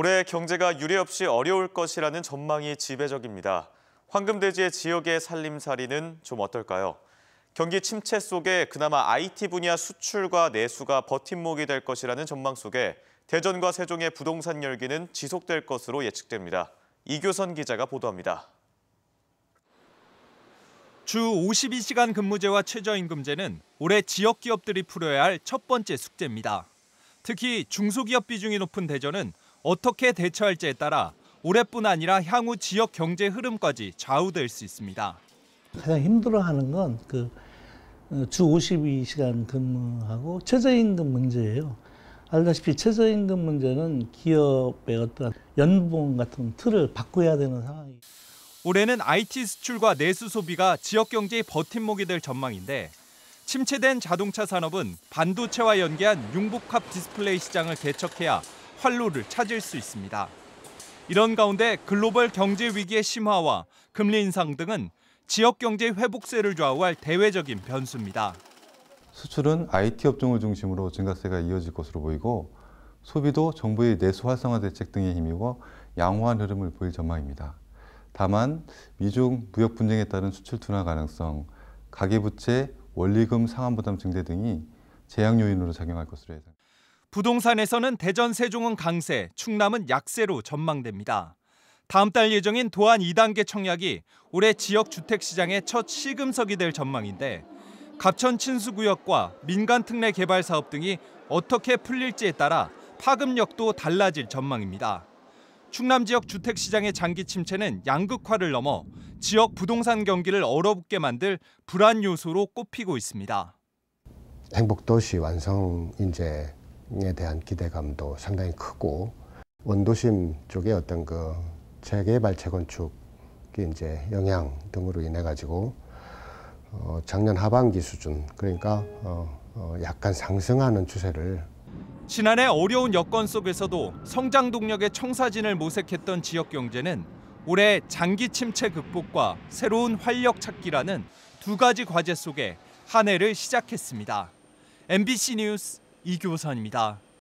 올해 경제가 유례없이 어려울 것이라는 전망이 지배적입니다. 황금돼지의 지역의 살림살이는 좀 어떨까요? 경기 침체 속에 그나마 IT 분야 수출과 내수가 버팀목이 될 것이라는 전망 속에 대전과 세종의 부동산 열기는 지속될 것으로 예측됩니다. 이교선 기자가 보도합니다. 주 52시간 근무제와 최저임금제는 올해 지역 기업들이 풀어야 할 첫 번째 숙제입니다. 특히 중소기업 비중이 높은 대전은 어떻게 대처할지에 따라 올해뿐 아니라 향후 지역 경제 흐름까지 좌우될 수 있습니다. 가장 힘들어하는 건 그 주 52시간 근무하고 최저임금 문제예요. 알다시피 최저임금 문제는 기업의 어떤 연봉 같은 틀을 바꿔야 되는 상황이. 올해는 IT 수출과 내수 소비가 지역 경제의 버팀목이 될 전망인데 침체된 자동차 산업은 반도체와 연계한 융복합 디스플레이 시장을 개척해야 활로를 찾을 수 있습니다. 이런 가운데 글로벌 경제 위기의 심화와 금리 인상 등은 지역 경제 회복세를 좌우할 대외적인 변수입니다. 수출은 IT 업종을 중심으로 증가세가 이어질 것으로 보이고 소비도 정부의 내수 활성화 대책 등에 힘입어 양호한 흐름을 보일 전망입니다. 다만 미중 무역 분쟁에 따른 수출 둔화 가능성, 가계부채, 원리금 상환 부담 증대 등이 제약 요인으로 작용할 것으로 예상. 부동산에서는 대전 세종은 강세, 충남은 약세로 전망됩니다. 다음 달 예정인 도안 2단계 청약이 올해 지역 주택 시장의 첫 시금석이 될 전망인데 갑천 친수구역과 민간 특례 개발 사업 등이 어떻게 풀릴지에 따라 파급력도 달라질 전망입니다. 충남 지역 주택 시장의 장기 침체는 양극화를 넘어 지역 부동산 경기를 얼어붙게 만들 불안 요소로 꼽히고 있습니다. 행복도시 완성 인재 에 대한 기대감도 상당히 크고 원도심 쪽에 어떤 그 재개발 재건축이 이제 영향 등으로 인해 가지고 어, 작년 하반기 수준 그러니까 어, 어, 약간 상승하는 추세를 지난해 어려운 여건 속에서도 성장 동력의 청사진을 모색했던 지역 경제는 올해 장기 침체 극복과 새로운 활력 찾기라는 두 가지 과제 속에 한 해를 시작했습니다. MBC 뉴스 이교선입니다.